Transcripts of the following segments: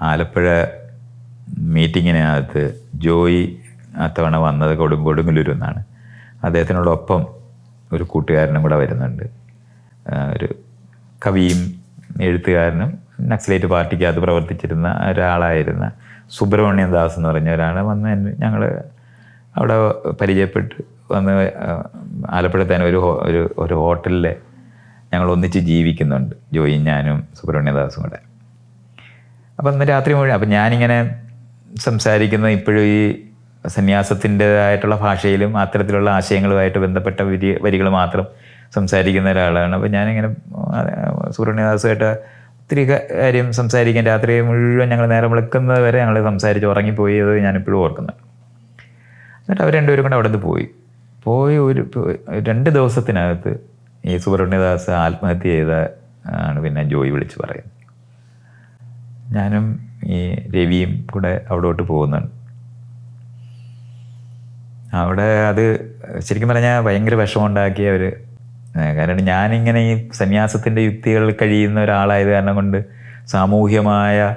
ആലപ്പുഴ മീറ്റിങ്ങിനകത്ത് ജോയി അത്തവണ വന്നത് കൊടും കൊടുങ്ങല്ലൂരിൽ നിന്നാണ് അദ്ദേഹത്തിനോടൊപ്പം ഒരു കൂട്ടുകാരനും കൂടെ വരുന്നുണ്ട്. ഒരു കവിയും എഴുത്തുകാരനും നക്സലേറ്റ് പാർട്ടിക്കകത്ത് പ്രവർത്തിച്ചിരുന്ന ഒരാളായിരുന്ന സുബ്രഹ്മണ്യൻ ദാസ് എന്ന് പറഞ്ഞ ഒരാൾ വന്ന് ഞങ്ങൾ അവിടെ പരിചയപ്പെട്ട് വന്ന് ആലപ്പുഴ തന്നെ ഒരു ഒരു ഒരു ഹോട്ടലിൽ ഞങ്ങൾ ഒന്നിച്ച് ജീവിക്കുന്നുണ്ട്. ജോയി ഞാനും സുബ്രഹ്മണ്യദാസും കൂടെ. അപ്പം അന്ന് രാത്രി മുഴുവൻ അപ്പം ഞാനിങ്ങനെ സംസാരിക്കുന്ന ഇപ്പോഴും ഈ സന്യാസത്തിന്റെതായിട്ടുള്ള ഭാഷയിലും അത്തരത്തിലുള്ള ആശയങ്ങളുമായിട്ട് ബന്ധപ്പെട്ട വരി വരികൾ മാത്രം സംസാരിക്കുന്ന ഒരാളാണ്. അപ്പം ഞാനിങ്ങനെ സൂര്യനിദാസുമായിട്ട് ഒത്തിരി കാര്യം സംസാരിക്കാൻ രാത്രി മുഴുവൻ ഞങ്ങൾ നേരം വിളിക്കുന്നത് വരെ ഞങ്ങൾ സംസാരിച്ച് ഉറങ്ങിപ്പോയത് ഞാനിപ്പോഴും ഓർക്കുന്നുണ്ട്. എന്നിട്ട് അവർ രണ്ടുപേരും കൂടെ അവിടെ നിന്ന് പോയി പോയി ഒരു രണ്ട് ദിവസത്തിനകത്ത് ഈ സുബ്രഹ്മണ്യദാസ് ആത്മഹത്യ ചെയ്ത ആണ് പിന്നെ ജോയി വിളിച്ച് പറയുന്നത്. ഞാനും ഈ രവിയും കൂടെ അവിടോട്ട് പോകുന്നുണ്ട്. അവിടെ അത് ശരിക്കും പറഞ്ഞാൽ ഭയങ്കര വിഷമമുണ്ടാക്കിയ ഒരു കാരണം ഞാനിങ്ങനെ ഈ സന്യാസത്തിന്റെ യുക്തികൾ കഴിയുന്ന ഒരാളായത് കാരണം കൊണ്ട് സാമൂഹ്യമായ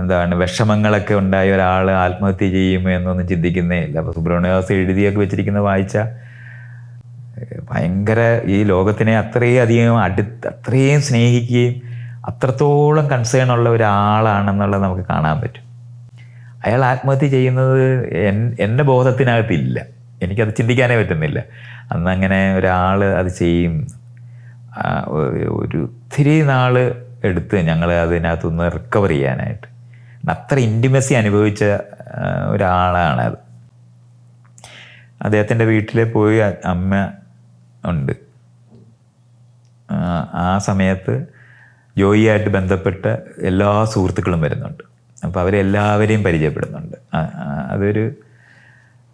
എന്താണ് വിഷമങ്ങളൊക്കെ ഉണ്ടായ ഒരാൾ ആത്മഹത്യ ചെയ്യുമോ എന്നൊന്നും ചിന്തിക്കുന്നേ ഇല്ല. അപ്പോൾ സുബ്രഹ്മണ്യദാസ് എഴുതിയൊക്കെ വെച്ചിരിക്കുന്ന വായിച്ച ഭയങ്കര ഈ ലോകത്തിനെ അത്രയും അധികം അടുത്ത് അത്രയും സ്നേഹിക്കുകയും അത്രത്തോളം കൺസേൺ ഉള്ള ഒരാളാണെന്നുള്ളത് നമുക്ക് കാണാൻ പറ്റും. അയാൾ ആത്മഹത്യ ചെയ്യുന്നത് എൻ എന്റെ ബോധത്തിനകത്തില്ല. എനിക്കത് ചിന്തിക്കാനേ പറ്റുന്നില്ല. അന്നങ്ങനെ ഒരാൾ അത് ചെയ്യും. ഒരു- ഒത്തിരി നാൾ എടുത്ത് ഞങ്ങൾ അതിനകത്തുനിന്ന് റിക്കവർ ചെയ്യാനായിട്ട്. അത്ര ഇന്റിമസി അനുഭവിച്ച ഒരാളാണ് അത് അദ്ദേഹത്തിന്റെ വീട്ടിൽ പോയി അമ്മ ഉണ്ട്. ആ സമയത്ത് ജോയിയായിട്ട് ബന്ധപ്പെട്ട എല്ലാ സുഹൃത്തുക്കളും വരുന്നുണ്ട്. അപ്പോൾ അവരെല്ലാവരെയും പരിചയപ്പെടുന്നുണ്ട്. അതൊരു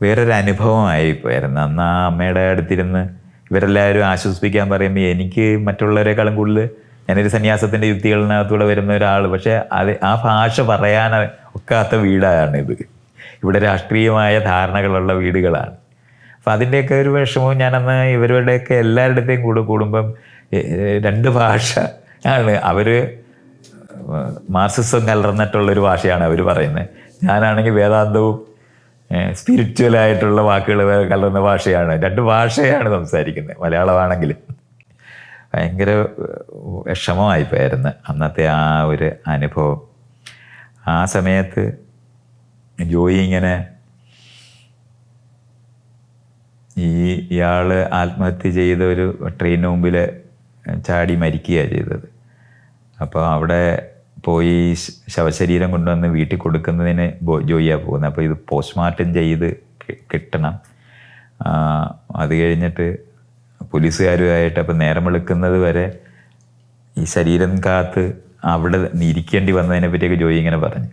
വേറൊരു അനുഭവമായിപ്പോയിരുന്നു അന്ന് ആ അമ്മയുടെ അടുത്തിരുന്ന് ഇവരെല്ലാവരും ആശ്വസിപ്പിക്കാൻ പറയുമ്പോൾ എനിക്ക് മറ്റുള്ളവരെക്കാളും കൂടുതൽ ഞാനൊരു സന്യാസത്തിന്റെ യുക്തികളിനകത്തൂടെ വരുന്ന ഒരാൾ പക്ഷേ അത് ആ ഭാഷ പറയാൻ ഒക്കാത്ത വീടാണിത്. ഇവിടെ രാഷ്ട്രീയമായ ധാരണകളുള്ള വീടുകളാണ്. അപ്പം അതിന്റെയൊക്കെ ഒരു വിഷമവും ഞാനന്ന് ഇവരുടെയൊക്കെ എല്ലാവരുടെയും കൂടെ കൂടുമ്പം രണ്ട് ഭാഷ ആണ് അവർ മാർസിസം കലർന്നിട്ടുള്ളൊരു ഭാഷയാണ് അവർ പറയുന്നത് ഞാനാണെങ്കിൽ വേദാന്തവും സ്പിരിച്വലായിട്ടുള്ള വാക്കുകൾ കലർന്ന ഭാഷയാണ്. രണ്ട് ഭാഷയാണ് സംസാരിക്കുന്നത് മലയാളമാണെങ്കിൽ. ഭയങ്കര വിഷമമായി പോയായിരുന്നു അന്നത്തെ ആ ഒരു അനുഭവം. ആ സമയത്ത് ജോയി ഇങ്ങനെ ഈ ഇയാൾ ആത്മഹത്യ ചെയ്ത ഒരു ട്രെയിനിന് മുമ്പിൽ ചാടി മരിക്കുകയാണ് ചെയ്തത്. അപ്പോൾ അവിടെ പോയി ശവശരീരം കൊണ്ടുവന്ന് വീട്ടിൽ കൊടുക്കുന്നതിന് ജോയിയാണ് പോകുന്നത്. അപ്പോൾ ഇത് പോസ്റ്റ്മോർട്ടം ചെയ്ത് കിട്ടണം. അത് കഴിഞ്ഞിട്ട് പോലീസുകാരുമായിട്ട് അപ്പോൾ നേരം വെളുക്കുന്നത് വരെ ഈ ശരീരം കാത്ത് അവിടെ ഇരിക്കേണ്ടി വന്നതിനെ പറ്റിയൊക്കെ ജോയി ഇങ്ങനെ പറഞ്ഞു.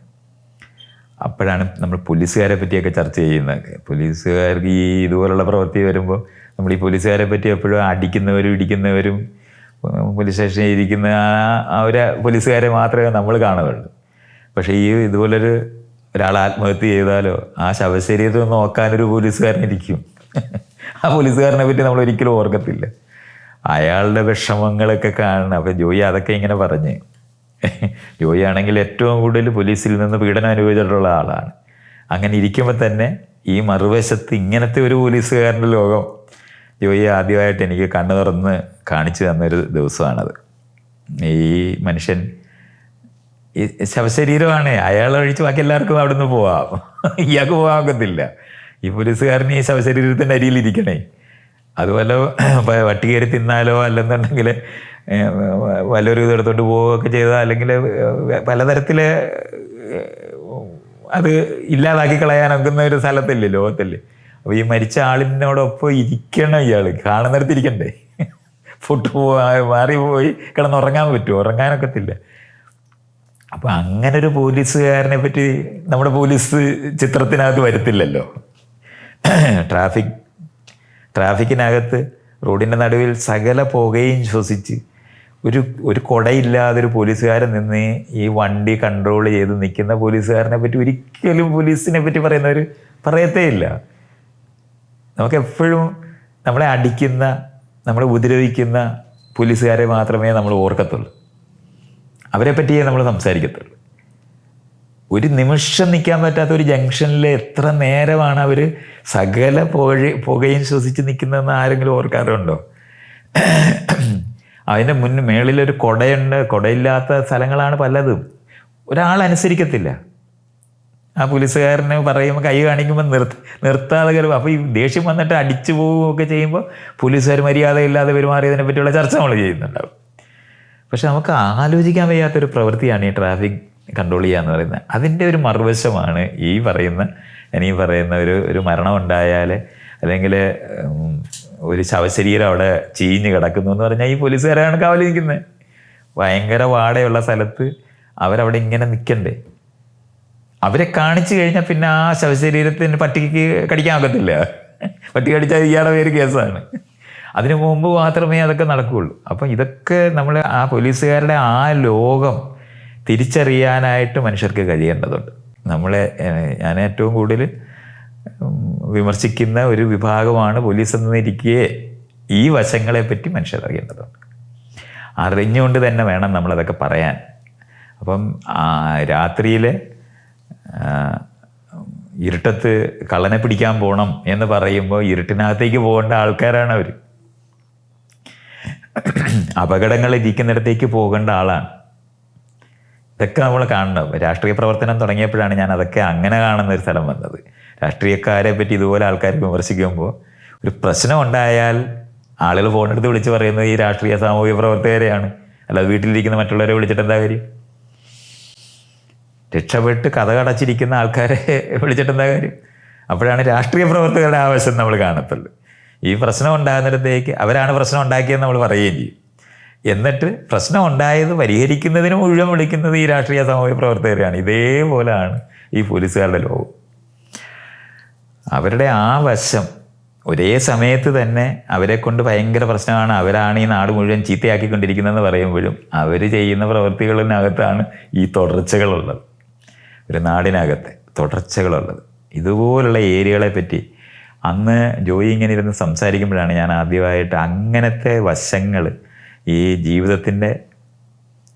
അപ്പോഴാണ് നമ്മൾ പോലീസുകാരെ പറ്റിയൊക്കെ ചർച്ച ചെയ്യുന്നത്. പോലീസുകാർക്ക് ഈ ഇതുപോലുള്ള പ്രവൃത്തി വരുമ്പോൾ നമ്മൾ ഈ പോലീസുകാരെ പറ്റി എപ്പോഴും അടിക്കുന്നവരും ഇടിക്കുന്നവരും പോലീസ് സ്റ്റേഷനിൽ ഇരിക്കുന്ന ആ- ഒരു പോലീസുകാരെ മാത്രമേ നമ്മൾ കാണുകയുള്ളൂ. പക്ഷേ ഈ ഇതുപോലൊരു ഒരാൾ ആത്മഹത്യ ചെയ്താലോ ആ ശവശരീരം നോക്കാനൊരു പോലീസുകാരൻ ഇരിക്കും ആ പോലീസുകാരനെ പറ്റി നമ്മൾ ഒരിക്കലും ഓർക്കത്തില്ല. അയാളുടെ വിഷമങ്ങളൊക്കെ കാണണം. അപ്പം ജോയി അതൊക്കെ ഇങ്ങനെ പറഞ്ഞ്. ജോയി ആണെങ്കിൽ ഏറ്റവും കൂടുതൽ പോലീസിൽ നിന്ന് പീഡനം അനുഭവിച്ചിട്ടുള്ള ആളാണ്. അങ്ങനെ ഇരിക്കുമ്പോൾ തന്നെ ഈ മറുവശത്ത് ഇങ്ങനത്തെ ഒരു പോലീസുകാരന്റെ ലോകം ജോയി ആദ്യമായിട്ട് എനിക്ക് കണ്ണു തുറന്ന് കാണിച്ചു തന്നൊരു ദിവസമാണത്. ഈ മനുഷ്യൻ ഈ ശവശരീരമാണ്. അയാൾ ഒഴിച്ച് ബാക്കി എല്ലാവർക്കും അവിടെ നിന്ന് പോവാം. ഇയാൾക്ക് പോകാൻ ഒക്കത്തില്ല ഈ പോലീസുകാരന് ഈ ശവശരീരത്തിന്റെ അരിയിൽ ഇരിക്കണേ അതുപോലെ വട്ടി കയറി തിന്നാലോ അല്ലെന്നുണ്ടെങ്കിൽ വല്ലൊരു ഇതെടുത്തോണ്ട് പോവുകയൊക്കെ ചെയ്താൽ അല്ലെങ്കിൽ പലതരത്തിൽ അത് ഇല്ലാതാക്കി കളയാനൊക്കുന്ന ഒരു സ്ഥലത്തല്ലേ ലോകത്തല്ലേ അപ്പോൾ ഈ മരിച്ച ആളിനോടൊപ്പം ഇരിക്കണം ഇയാൾ കാണുന്നിടത്ത് ഇരിക്കണ്ടേ? ഫുഡ് മാറിപ്പോയി പോയി കിടന്നുറങ്ങാൻ പറ്റുമോ? ഉറങ്ങാനൊക്കത്തില്ല. അപ്പോൾ അങ്ങനെ ഒരു പോലീസുകാരനെ പറ്റി നമ്മുടെ പോലീസ് ചിത്രത്തിനകത്ത് വരത്തില്ലല്ലോ. ട്രാഫിക് ട്രാഫിക്കിനകത്ത് റോഡിന്റെ നടുവിൽ സകല പുകയും ശ്വസിച്ച് ഒരു ഒരു കുടയില്ലാതെ ഒരു പോലീസുകാരൻ നിന്ന് ഈ വണ്ടി കൺട്രോൾ ചെയ്ത് നിൽക്കുന്ന പോലീസുകാരനെ പറ്റി ഒരിക്കലും പോലീസിനെ പറ്റി പറയുന്നവർ പറയത്തേ ഇല്ല നമുക്ക് എപ്പോഴും നമ്മളെ അടിക്കുന്ന നമ്മളെ ഉപദ്രവിക്കുന്ന പോലീസുകാരെ മാത്രമേ നമ്മൾ ഓർക്കത്തുള്ളൂ. അവരെ പറ്റിയേ നമ്മൾ സംസാരിക്കത്തുള്ളൂ. ഒരു നിമിഷം നിൽക്കാൻ പറ്റാത്ത ഒരു ജംഗ്ഷനിൽ എത്ര നേരമാണ് അവർ സകല പുഴ പുകയും ശ്വസിച്ച് നിൽക്കുന്നതെന്ന് ആരെങ്കിലും ഓർക്കാറുണ്ടോ? അതിന്റെ മുന്നിൽ മേളിലൊരു കുടയുണ്ട്. കുടയില്ലാത്ത സ്ഥലങ്ങളാണ് പലതും. ഒരാൾ അനുസരിക്കത്തില്ല. ആ പോലീസുകാരനെ പറയുമ്പോൾ കൈ കാണിക്കുമ്പോൾ നിർത്ത് നിർത്താതെ കയറും. അപ്പോൾ ഈ ദേഷ്യം വന്നിട്ട് അടിച്ചു പോവുകയൊക്കെ ചെയ്യുമ്പോൾ പോലീസുകാർ മര്യാദയില്ലാതെ പെരുമാറിയതിനെ പറ്റിയുള്ള ചർച്ച നമ്മൾ ചെയ്യുന്നുണ്ടാവും. പക്ഷെ നമുക്ക് ആലോചിക്കാൻ വയ്യാത്തൊരു പ്രവൃത്തിയാണ് ഈ ട്രാഫിക് കൺട്രോൾ ചെയ്യുക എന്ന് പറയുന്നത്. അതിന്റെ ഒരു മറുവശമാണ് ഈ പറയുന്ന ഇനിയും പറയുന്ന ഒരു ഒരു മരണം ഉണ്ടായാൽ അല്ലെങ്കിൽ ഒരു ശവശരീരം അവിടെ ചീഞ്ഞ് കിടക്കുന്നു എന്ന് പറഞ്ഞാൽ ഈ പോലീസുകാരാണ് കാവലിരിക്കുന്നത്. ഭയങ്കര വാടയുള്ള സ്ഥലത്ത് അവരവിടെ ഇങ്ങനെ നിൽക്കണ്ടേ? അവരെ കാണിച്ചു കഴിഞ്ഞാൽ പിന്നെ ആ ശവശരീരത്തിന് പട്ടിക്ക് കടിക്കാൻ ഒക്കത്തില്ല പട്ടി കടിച്ചാൽ ഇയാളുടെ പേര് കേസാണ്. അതിനു മുമ്പ് മാത്രമേ അതൊക്കെ നടക്കുകയുള്ളൂ അപ്പം ഇതൊക്കെ നമ്മൾ ആ പോലീസുകാരുടെ ആ ലോകം തിരിച്ചറിയാനായിട്ട് മനുഷ്യർക്ക് കഴിയേണ്ടതുണ്ട്. നമ്മളെ ഞാൻ ഏറ്റവും കൂടുതൽ വിമർശിക്കുന്ന ഒരു വിഭാഗമാണ് പോലീസ് എന്നിരിക്കെ ഈ വശങ്ങളെപ്പറ്റി മനുഷ്യർ അറിയേണ്ടതുണ്ട് അറിഞ്ഞുകൊണ്ട് തന്നെ വേണം നമ്മളതൊക്കെ പറയാൻ. അപ്പം രാത്രിയിൽ ഇരുട്ടത്ത് കള്ളനെ പിടിക്കാൻ പോകണം എന്ന് പറയുമ്പോൾ ഇരുട്ടിനകത്തേക്ക് പോകേണ്ട ആൾക്കാരാണ് അവർ അപകടങ്ങൾ ഇരിക്കുന്നിടത്തേക്ക് പോകേണ്ട ആളാണ്. ഇതൊക്കെ നമ്മൾ കാണണം. രാഷ്ട്രീയ പ്രവർത്തനം തുടങ്ങിയപ്പോഴാണ് ഞാൻ അതൊക്കെ അങ്ങനെ കാണുന്ന ഒരു സ്ഥലം വന്നത്. രാഷ്ട്രീയക്കാരെ പറ്റി ഇതുപോലെ ആൾക്കാർ വിമർശിക്കുമ്പോൾ ഒരു പ്രശ്നം ഉണ്ടായാൽ ആളുകൾ ഫോണെടുത്ത് വിളിച്ച് പറയുന്നത് ഈ രാഷ്ട്രീയ സാമൂഹിക പ്രവർത്തകരെയാണ്. അല്ലാതെ വീട്ടിലിരിക്കുന്ന മറ്റുള്ളവരെ വിളിച്ചിട്ട് എന്താ കാര്യം? രക്ഷപ്പെട്ട് കഥ കടച്ചിരിക്കുന്ന ആൾക്കാരെ വിളിച്ചിട്ടെന്താ കാര്യം? അപ്പോഴാണ് രാഷ്ട്രീയ പ്രവർത്തകരുടെ ആവശ്യം നമ്മൾ കാണത്തുള്ളൂ. ഈ പ്രശ്നം ഉണ്ടാകുന്നിടത്തേക്ക് അവരാണ് പ്രശ്നം ഉണ്ടാക്കിയെന്ന് നമ്മൾ പറയുകയും ചെയ്യും. എന്നിട്ട് പ്രശ്നം ഉണ്ടായത് പരിഹരിക്കുന്നതിന് മുഴുവൻ വിളിക്കുന്നത് ഈ രാഷ്ട്രീയ സാമൂഹ്യ പ്രവർത്തകരെയാണ്. ഇതേപോലെയാണ് ഈ പോലീസുകാരുടെ ലോകം. അവരുടെ ആ വശം ഒരേ സമയത്ത് തന്നെ അവരെ കൊണ്ട് ഭയങ്കര പ്രശ്നമാണ്. അവരാണ് ഈ നാട് മുഴുവൻ ചീത്തയാക്കിക്കൊണ്ടിരിക്കുന്നതെന്ന് പറയുമ്പോഴും അവർ ചെയ്യുന്ന പ്രവൃത്തികളിനകത്താണ് ഈ തുടർച്ചകളുള്ളത്. ഒരു നാടിനകത്തെ തുടർച്ചകളുള്ളത്. ഇതുപോലുള്ള ഏരിയകളെ പറ്റി അന്ന് ജോയി ഇങ്ങനെ ഇരുന്ന് സംസാരിക്കുമ്പോഴാണ് ഞാൻ ആദ്യമായിട്ട് അങ്ങനത്തെ വശങ്ങൾ ഈ ജീവിതത്തിന്റെ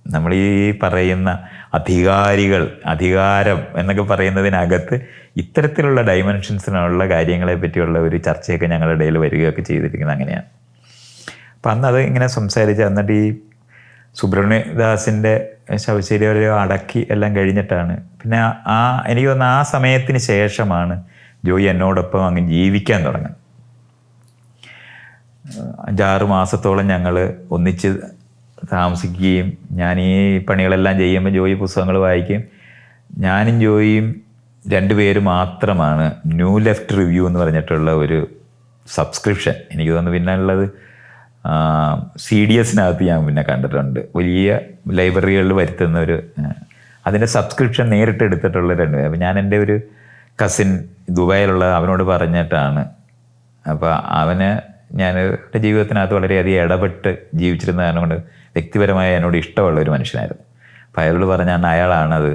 നമ്മൾ ഈ പറയുന്ന അധികാരികൾ അധികാരം എന്നൊക്കെ പറയുന്നതിനകത്ത് ഇത്തരത്തിലുള്ള ഡൈമെൻഷൻസിനുള്ള കാര്യങ്ങളെ പറ്റിയുള്ള ഒരു ചർച്ചയൊക്കെ ഞങ്ങളുടെ ഇടയിൽ വരികയൊക്കെ ചെയ്തിരിക്കുന്നത് അങ്ങനെയാണ്. അപ്പം അന്ന് അത് ഇങ്ങനെ സംസാരിച്ച് എന്നിട്ട് ഈ സുബ്രഹ്മണ്യദാസിന്റെ ശവശരീരം അടക്കി എല്ലാം കഴിഞ്ഞിട്ടാണ്. പിന്നെ ആ- ആ എനിക്ക് തോന്നുന്നു ആ സമയത്തിന് ശേഷമാണ് ജോയി എന്നോടൊപ്പം അങ്ങ് ജീവിക്കാൻ തുടങ്ങുന്നത്. അഞ്ചാറ് മാസത്തോളം ഞങ്ങൾ ഒന്നിച്ച് താമസിക്കുകയും ഞാൻ ഈ പണികളെല്ലാം ചെയ്യുമ്പോൾ ജോയി പുസ്തകങ്ങൾ വായിക്കും ഞാനും ജോയിയും രണ്ടുപേര് മാത്രമാണ് ന്യൂ ലെഫ്റ്റ് റിവ്യൂ എന്ന് പറഞ്ഞിട്ടുള്ള ഒരു സബ്സ്ക്രിപ്ഷൻ എനിക്ക് തോന്നുന്നു പിന്നെ ഉള്ളത് സി ഡി എസിനകത്ത് ഞാൻ പിന്നെ കണ്ടിട്ടുണ്ട്. വലിയ ലൈബ്രറികളിൽ വരുത്തുന്ന ഒരു അതിന്റെ സബ്സ്ക്രിപ്ഷൻ നേരിട്ട് എടുത്തിട്ടുള്ള രണ്ട്. അപ്പം ഞാൻ എന്റെ ഒരു കസിൻ ദുബായിലുള്ള അവനോട് പറഞ്ഞിട്ടാണ്. അപ്പോൾ അവന് ഞാൻ എന്റെ ജീവിതത്തിനകത്ത് വളരെയധികം ഇടപെട്ട് ജീവിച്ചിരുന്ന കാരണം കൊണ്ട് വ്യക്തിപരമായി എന്നോട് ഇഷ്ടമുള്ള ഒരു മനുഷ്യനായിരുന്നു. അപ്പോൾ അയാളോട് പറഞ്ഞാണ് അയാളാണത്.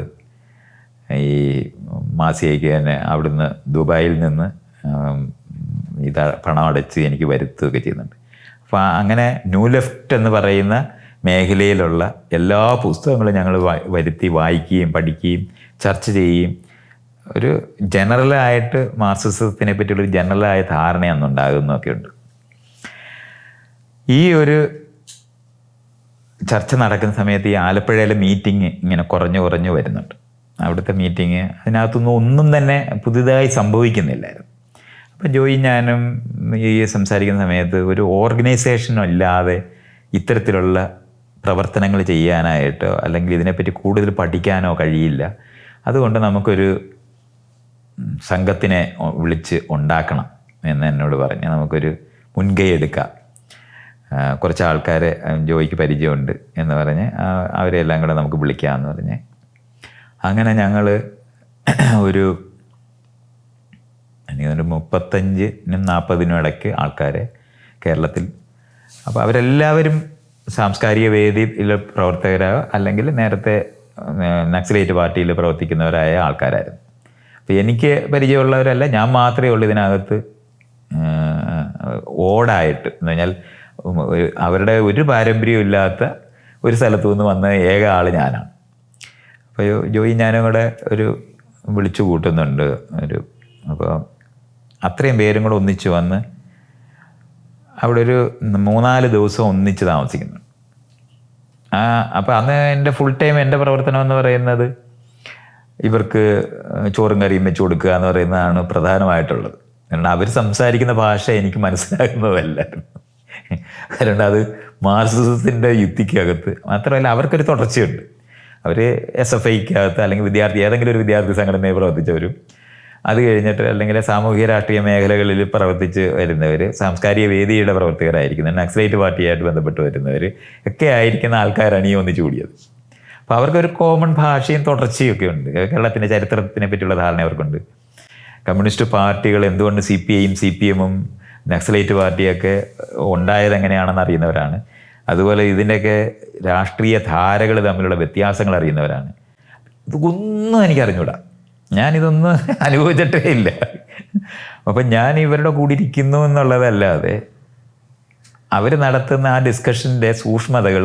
ഈ മാസികയ്ക്ക് തന്നെ അവിടുന്ന് ദുബായിൽ നിന്ന് ഇത് പണം അടച്ച് എനിക്ക് വരുത്തുകയൊക്കെ ചെയ്യുന്നുണ്ട്. അപ്പോൾ അങ്ങനെ ന്യൂ ലെഫ്റ്റ് എന്ന് പറയുന്ന മേഖലയിലുള്ള എല്ലാ പുസ്തകങ്ങളും ഞങ്ങൾ വരുത്തി വായിക്കുകയും പഠിക്കുകയും ചർച്ച ചെയ്യുകയും ഒരു ജനറലായിട്ട് മാർക്സിസത്തിനെ പറ്റിയുള്ളൊരു ജനറലായ ധാരണ അന്നുണ്ടാകുന്നൊക്കെ ഉണ്ട്. ഈ ഒരു ചർച്ച നടക്കുന്ന സമയത്ത് ഈ ആലപ്പുഴയിലെ മീറ്റിംഗ് ഇങ്ങനെ കുറഞ്ഞു കുറഞ്ഞു വരുന്നുണ്ട്. അവിടുത്തെ മീറ്റിംഗ് അതിനകത്തൊന്നും ഒന്നും തന്നെ പുതുതായി സംഭവിക്കുന്നില്ലായിരുന്നു. അപ്പം ജോയി ഞാനും ഈ സംസാരിക്കുന്ന സമയത്ത് ഒരു ഓർഗനൈസേഷനും ഇല്ലാതെ ഇത്തരത്തിലുള്ള പ്രവർത്തനങ്ങൾ ചെയ്യാനായിട്ടോ അല്ലെങ്കിൽ ഇതിനെപ്പറ്റി കൂടുതൽ പഠിക്കാനോ കഴിയില്ല. അതുകൊണ്ട് നമുക്കൊരു സംഘത്തിനെ വിളിച്ച് ഉണ്ടാക്കണം എന്ന് എന്നോട് പറഞ്ഞ് നമുക്കൊരു മുൻകൈ എടുക്കാം. കുറച്ച് ആൾക്കാരെ ജോയിക്ക് പരിചയമുണ്ട് എന്ന് പറഞ്ഞ് അവരെല്ലാം കൂടെ നമുക്ക് വിളിക്കാമെന്ന് പറഞ്ഞ്. അങ്ങനെ ഞങ്ങൾ ഒരു എനിക്ക് തോന്നുന്നു മുപ്പത്തഞ്ചിനും നാൽപ്പതിനും ഇടയ്ക്ക് ആൾക്കാരെ കേരളത്തിൽ. അപ്പോൾ അവരെല്ലാവരും സാംസ്കാരിക വേദിയിലെ പ്രവർത്തകരായോ അല്ലെങ്കിൽ നേരത്തെ നക്സലേറ്റ് പാർട്ടിയിൽ പ്രവർത്തിക്കുന്നവരായ ആൾക്കാരായിരുന്നു. അപ്പോൾ എനിക്ക് പരിചയമുള്ളവരല്ല ഞാൻ മാത്രമേ ഉള്ളൂ ഇതിനകത്ത് ഓടായിട്ട്. എന്ന് പറഞ്ഞാൽ അവരുടെ ഒരു പാരമ്പര്യവും ഇല്ലാത്ത ഒരു സ്ഥലത്തു നിന്ന് വന്ന ഏക ആൾ ഞാനാണ്. അപ്പോൾ ജോയി ഞാനും കൂടെ ഒരു വിളിച്ചു കൂട്ടുന്നുണ്ട് ഒരു അപ്പോൾ അത്രയും പേരും കൂടെ ഒന്നിച്ച് വന്ന് അവിടെ ഒരു മൂന്നാൽ ദിവസം ഒന്നിച്ച് താമസിക്കുന്നു. ആ അപ്പോൾ അന്ന് എന്റെ ഫുൾ ടൈം എന്റെ പ്രവർത്തനം എന്ന് പറയുന്നത് ഇവർക്ക് ചോറും കറിയും വെച്ച് കൊടുക്കുക എന്ന് പറയുന്നതാണ് പ്രധാനമായിട്ടുള്ളത്. കാരണം അവർ സംസാരിക്കുന്ന ഭാഷ എനിക്ക് മനസ്സിലാകുന്നതല്ലായിരുന്നു കാരണം അത് മാർസിസത്തിന്റെ യുക്തിക്കകത്ത് മാത്രമല്ല അവർക്കൊരു തുടർച്ചയുണ്ട്. അവർ എസ് എഫ് ഐക്കകത്ത് അല്ലെങ്കിൽ വിദ്യാർത്ഥി ഏതെങ്കിലും ഒരു വിദ്യാർത്ഥി സംഘടനയെ പ്രവർത്തിച്ചവരും അത് കഴിഞ്ഞിട്ട് അല്ലെങ്കിൽ സാമൂഹിക രാഷ്ട്രീയ മേഖലകളിൽ പ്രവർത്തിച്ച് വരുന്നവർ സാംസ്കാരിക വേദിയുടെ പ്രവർത്തകരായിരിക്കുന്ന നക്സലൈറ്റ് പാർട്ടിയായിട്ട് ബന്ധപ്പെട്ട് വരുന്നവർ ഒക്കെ ആയിരിക്കുന്ന ആൾക്കാരാണ് ഈ ഒന്നിച്ചു കൂടിയത്. അപ്പോൾ അവർക്കൊരു കോമൺ ഭാഷയും തുടർച്ചയും ഒക്കെ ഉണ്ട്. കേരളത്തിന്റെ ചരിത്രത്തിനെ പറ്റിയുള്ള ധാരണ അവർക്കുണ്ട്. കമ്മ്യൂണിസ്റ്റ് പാർട്ടികൾ എന്തുകൊണ്ട് സി പി ഐയും സി പി എമ്മും നക്സലൈറ്റ് പാർട്ടിയൊക്കെ ഉണ്ടായത് എങ്ങനെയാണെന്ന് അറിയുന്നവരാണ്. അതുപോലെ ഇതിന്റെയൊക്കെ രാഷ്ട്രീയ ധാരകൾ തമ്മിലുള്ള വ്യത്യാസങ്ങൾ അറിയുന്നവരാണ്. ഇതൊന്നും എനിക്ക് അറിഞ്ഞൂടാ ഞാനിതൊന്നും അനുഭവിച്ചിട്ടേ ഇല്ല. അപ്പം ഞാൻ ഇവരുടെ കൂടി ഇരിക്കുന്നു എന്നുള്ളതല്ലാതെ അവർ നടത്തുന്ന ആ ഡിസ്കഷന്റെ സൂക്ഷ്മതകൾ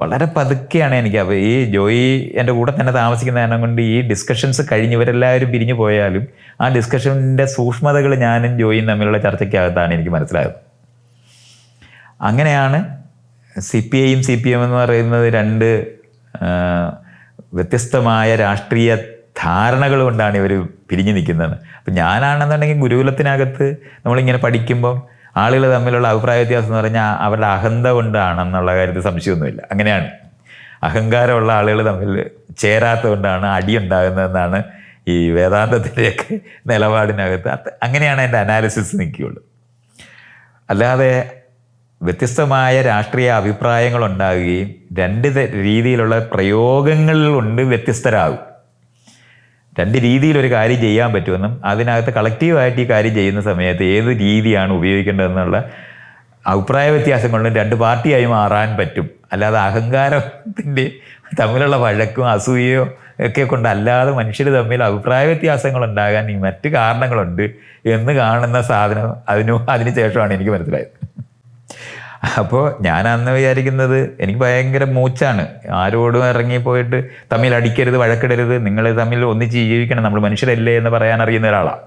വളരെ പതുക്കെയാണ് എനിക്ക് അപ്പോൾ ഈ ജോയി എന്റെ കൂടെ തന്നെ താമസിക്കുന്ന കാരണം കൊണ്ട് ഈ ഡിസ്കഷൻസ് കഴിഞ്ഞവരെല്ലാവരും പിരിഞ്ഞു പോയാലും ആ ഡിസ്കഷന്റെ സൂക്ഷ്മതകൾ ഞാനും ജോയിയും തമ്മിലുള്ള ചർച്ചയ്ക്കകത്താണ് എനിക്ക് മനസ്സിലായത് അങ്ങനെയാണ് സി പി ഐയും സി പി എം എന്ന് പറയുന്നത് രണ്ട് വ്യത്യസ്തമായ രാഷ്ട്രീയ ധാരണകൾ കൊണ്ടാണ് ഇവർ പിരിഞ്ഞു നിൽക്കുന്നത്. അപ്പം ഞാനാണെന്നുണ്ടെങ്കിൽ ഗുരുകുലത്തിനകത്ത് നമ്മളിങ്ങനെ പഠിക്കുമ്പം ആളുകൾ തമ്മിലുള്ള അഭിപ്രായ വ്യത്യാസം എന്ന് പറഞ്ഞാൽ അവരുടെ അഹന്ത കൊണ്ടാണെന്നുള്ള കാര്യത്തിൽ സംശയമൊന്നുമില്ല. അങ്ങനെയാണ്. അഹങ്കാരമുള്ള ആളുകൾ തമ്മിൽ ചേരാത്ത കൊണ്ടാണ് അടി ഉണ്ടാകുന്നതെന്നാണ് ഈ വേദാന്തത്തിന്റെയൊക്കെ നിലപാടിനകത്ത്. അങ്ങനെയാണ് എന്റെ അനാലിസിസ് നിൽക്കുകയുള്ളൂ. അല്ലാതെ വ്യത്യസ്തമായ രാഷ്ട്രീയ അഭിപ്രായങ്ങൾ ഉണ്ടാകുകയും രണ്ട് രീതിയിലുള്ള പ്രയോഗങ്ങളിൽ കൊണ്ട് വ്യത്യസ്തരാകും. രണ്ട് രീതിയിൽ ഒരു കാര്യം ചെയ്യാൻ പറ്റുമെന്നും അതിനകത്ത് കളക്റ്റീവായിട്ട് ഈ കാര്യം ചെയ്യുന്ന സമയത്ത് ഏത് രീതിയാണ് ഉപയോഗിക്കേണ്ടതെന്നുള്ള അഭിപ്രായ വ്യത്യാസം കൊണ്ടും രണ്ട് പാർട്ടിയായി മാറാൻ പറ്റും. അല്ലാതെ അഹങ്കാരത്തിന്റെ തമ്മിലുള്ള വഴക്കും അസൂയയോ ഒക്കെ കൊണ്ടല്ലാതെ മനുഷ്യർ തമ്മിൽ അഭിപ്രായ വ്യത്യാസങ്ങൾ ഉണ്ടാകാൻ ഈ മറ്റ് കാരണങ്ങളുണ്ട് എന്ന് കാണുന്ന സാധനം അതിനു അതിന് ശേഷമാണ് എനിക്ക് മനസ്സിലായത്. അപ്പോൾ ഞാൻ അന്ന് വിചാരിക്കുന്നത് എനിക്ക് ഭയങ്കര മൂച്ചാണ്. ആരോടും ഇറങ്ങിപ്പോയിട്ട് തമ്മിൽ അടിക്കരുത് വഴക്കിടരുത്. നിങ്ങൾ തമ്മിൽ ഒന്നിച്ച് ജീവിക്കണം. നമ്മൾ മനുഷ്യരല്ലേ എന്ന് പറയാൻ അറിയുന്ന ഒരാളാണ്